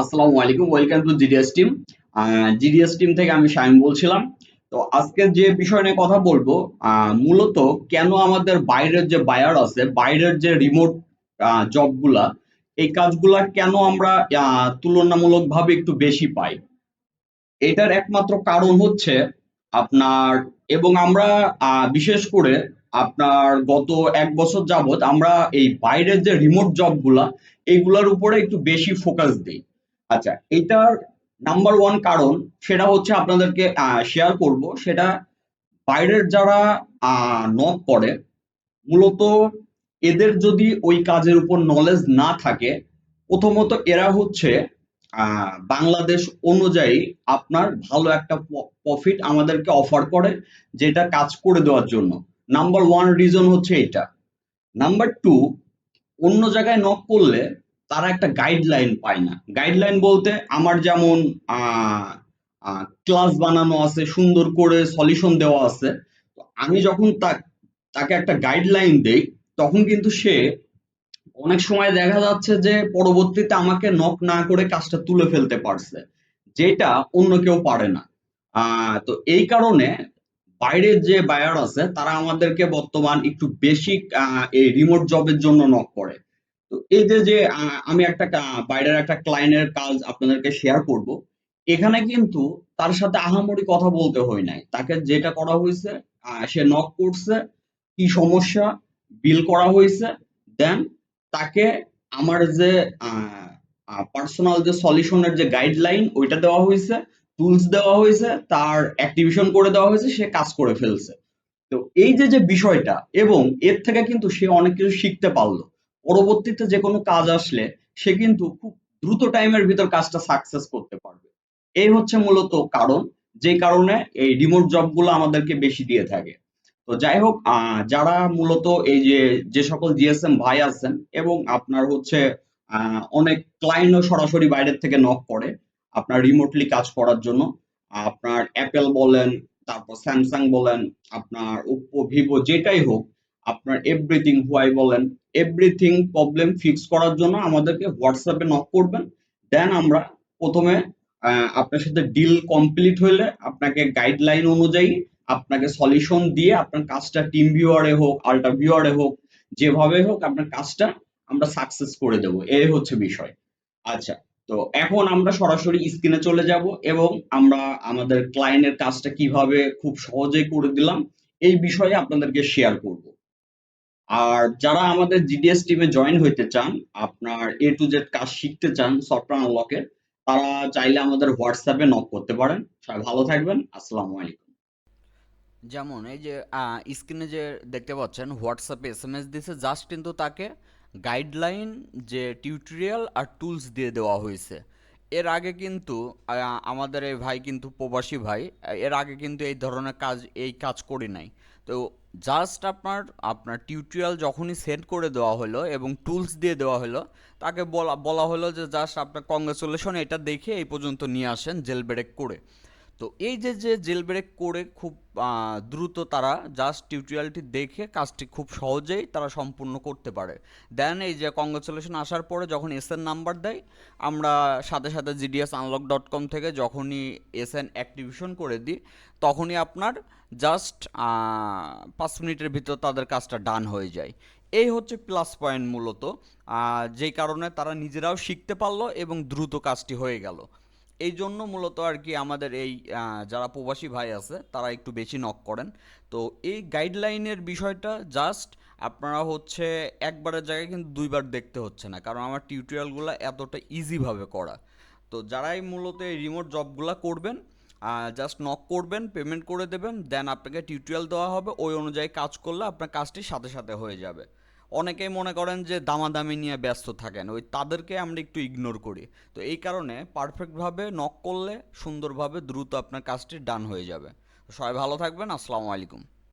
আসসালামু আলাইকুম welcome to G D S team G D S team থেকে আমি শাইম বলছিলাম। তো আজকে যে বিষয় নিয়ে কথা বলব মূলত কেন আমাদের বাইরের যে বায়ার আছে, বাইরের যে রিমোট জবগুলা এই কাজগুলা কেন আমরা তুলনামূলকভাবে একটু বেশি পাই? এটার একমাত্র কারণ হচ্ছে আপনার, এবং আমরা বিশেষ করে আপনার গত এক বছর যাবত আমরা এই বাইরের যে রিমোট জবগুলা এইগুলার উপরে একটু বেশি ফোকাস দিই। আচ্ছা এটার নাম্বার ওয়ান কারণ সেটা হচ্ছে আপনাদেরকে শেয়ার করব। সেটা বাইরের যারা নক করে, মূলত এদের যদি ওই কাজের উপর নলেজ না থাকে, প্রথমত এরা হচ্ছে বাংলাদেশ অনুযায়ী আপনার ভালো একটা প্রফিট আমাদেরকে অফার করে যেটা কাজ করে দেওয়ার জন্য। নাম্বার ওয়ান রিজন হচ্ছে এটা। নাম্বার টু অন্য জায়গায় নক করলে তারা একটা গাইডলাইন পায় না। গাইডলাইন বলতে আমার যেমন ক্লাস বানানো আছে, সুন্দর করে সলিউশন দেওয়া আছে আমি যখন তাকে একটা গাইডলাইন দেই, তখন কিন্তু সে অনেক সময় দেখা যাচ্ছে যে পরবর্তীতে আমাকে নক না করে কাজটা তুলে ফেলতে পারছে, যেটা অন্য কেউ পারে না। তো এই কারণে বাইরের যে বায়ার আছে, তারা আমাদেরকে বর্তমান একটু বেশি এই রিমোট জবের জন্য নক করে। তো এই যে যে আমি একটা বাইরের একটা ক্লায়েন্টের কাজ আপনাদেরকে শেয়ার করব, এখানে কিন্তু তার সাথে আহামরি কথা বলতে হয় নাই। তাকে যেটা করা হয়েছে সে নক করছে, কি সমস্যা বিল করা হয়েছে দেন তাকে আমার যে পার্সোনাল যে সলিউশনের যে গাইডলাইন ওইটা দেওয়া হয়েছে টুলস দেওয়া হয়েছে, তার অ্যাক্টিভেশন করে দেওয়া হয়েছে, সে কাজ করে ফেলছে। তো এই যে যে বিষয়টা, এবং এর থেকে কিন্তু সে অনেক কিছু শিখতে পারল। পরবর্তীতে যে কোনো কাজ আসলে সে কিন্তু খুব দ্রুত টাইমের ভিতর কাজটা সাকসেস করতে পারবে। এই হচ্ছে মূলত কারণ, যে কারণে এই রিমোট জবগুলো আমাদেরকে বেশি দিয়ে থাকে। তো যাই হোক যারা মূলত এই যে যে সকল জিএসএম ভাই আছেন এবং আপনার হচ্ছে অনেক ক্লায়েন্টও সরাসরি বাইরের থেকে নক করে আপনার রিমোটলি কাজ করার জন্য, আপনার অ্যাপেল বলেন, তারপর স্যামসাং বলেন, আপনার ওপ্পো ভিভো যেটাই হোক আপনার এভরিথিং হোয়াই বলেন এভরিথিং প্রবলেম ফিক্স করার জন্য আমাদেরকে হোয়াটসঅ্যাপে নক করবেন। দেন আমরা প্রথমে আপনার সাথে ডিল কমপ্লিট হইলে আপনাকে গাইডলাইন অনুযায়ী আপনাকে সলিউশন দিয়ে আপনার কাজটা টিম ভিউয়ারে হোক আল্ট্রা ভিউয়ারে হোক, যেভাবে হোক আপনার কাজটা আমরা সাকসেস করে দেব। এই হচ্ছে বিষয়। আচ্ছা তো এখন আমরা সরাসরি স্ক্রিনে চলে যাব এবং আমরা আমাদের ক্লায়েন্টের কাজটা কীভাবে খুব সহজেই করে দিলাম, এই বিষয়ে আপনাদেরকে শেয়ার করব। আর যারা আমাদের জিডিএস টিমে জয়েন হইতে চান, আপনার এ টু জেড কাজ শিখতে চান সফটওয়্যার আনলকের তারা চাইলে আমাদের হোয়াটসঅ্যাপে নক করতে পারেন। সবাই ভালো থাকবেন। আসসালামু আলাইকুম। যেমন এই যে স্ক্রিনে যে দেখতে পাচ্ছেন হোয়াটসঅ্যাপে এস এম এস দিয়েছে জাস্ট কিন্তু তাকে গাইডলাইন যে টিউটোরিয়াল আর টুলস দিয়ে দেওয়া হয়েছে। এর আগে কিন্তু আমাদের এই ভাই কিন্তু প্রবাসী ভাই, এর আগে কিন্তু এই ধরনের কাজ, এই কাজ করি নাই। তো জাস্ট আপনার আপনার টিউটোরিয়াল যখনই সেন্ড করে দেওয়া হলো এবং টুলস দিয়ে দেওয়া হলো, তাকে বলা বলা হলো যে জাস্ট আপনার কংগ্রেচুলেশন এটা দেখে এই পর্যন্ত নিয়ে আসেন জেল ব্রেক করে। তো এই যে যে জেল ব্রেক করে খুব দ্রুত তারা জাস্ট টিউটোরিয়ালটি দেখে কাজটি খুব সহজেই তারা সম্পূর্ণ করতে পারে। দেন এই যে কংগ্রেচুলেশন আসার পরে যখন এস এন নাম্বার দেয়, আমরা সাথে সাথে জিডিএস আনলক ডট কম থেকে যখনই এস এন অ্যাক্টিভেশন করে দিই, তখনই আপনার জাস্ট পাঁচ মিনিটের ভিতর তাদের কাজটা ডান হয়ে যায়। এই হচ্ছে প্লাস পয়েন্ট মূলত। যেই কারণে তারা নিজেরাও শিখতে পারল এবং দ্রুত কাজটি হয়ে গেল। এই জন্য মূলত আর কি আমাদের এই যারা প্রবাসী ভাই আছে, তারা একটু বেশি নক করেন। তো এই গাইডলাইনের বিষয়টা জাস্ট আপনারা হচ্ছে একবারের জায়গায় কিন্তু দুইবার দেখতে হচ্ছে না, কারণ আমার টিউটোরিয়ালগুলো এতটা ইজিভাবে করা। তো যারাই মূলত এই রিমোট জবগুলো করবেন জাস্ট নক করবেন পেমেন্ট করে দেবেন দেন আপনাকে টিউটোরিয়াল দেওয়া হবে, ওই অনুযায়ী কাজ করলে আপনার কাজটি সাথে সাথে হয়ে যাবে। অনেকেই মনে করেন যে দামাদামি নিয়ে ব্যস্ত থাকেন, ওই তাদেরকে আমরা একটু ইগনোর করি। তো এই কারণে পারফেক্টভাবে নক করলে সুন্দরভাবে দ্রুত আপনার কাজটি ডান হয়ে যাবে। সবাই ভালো থাকবেন, আসসালামু আলাইকুম।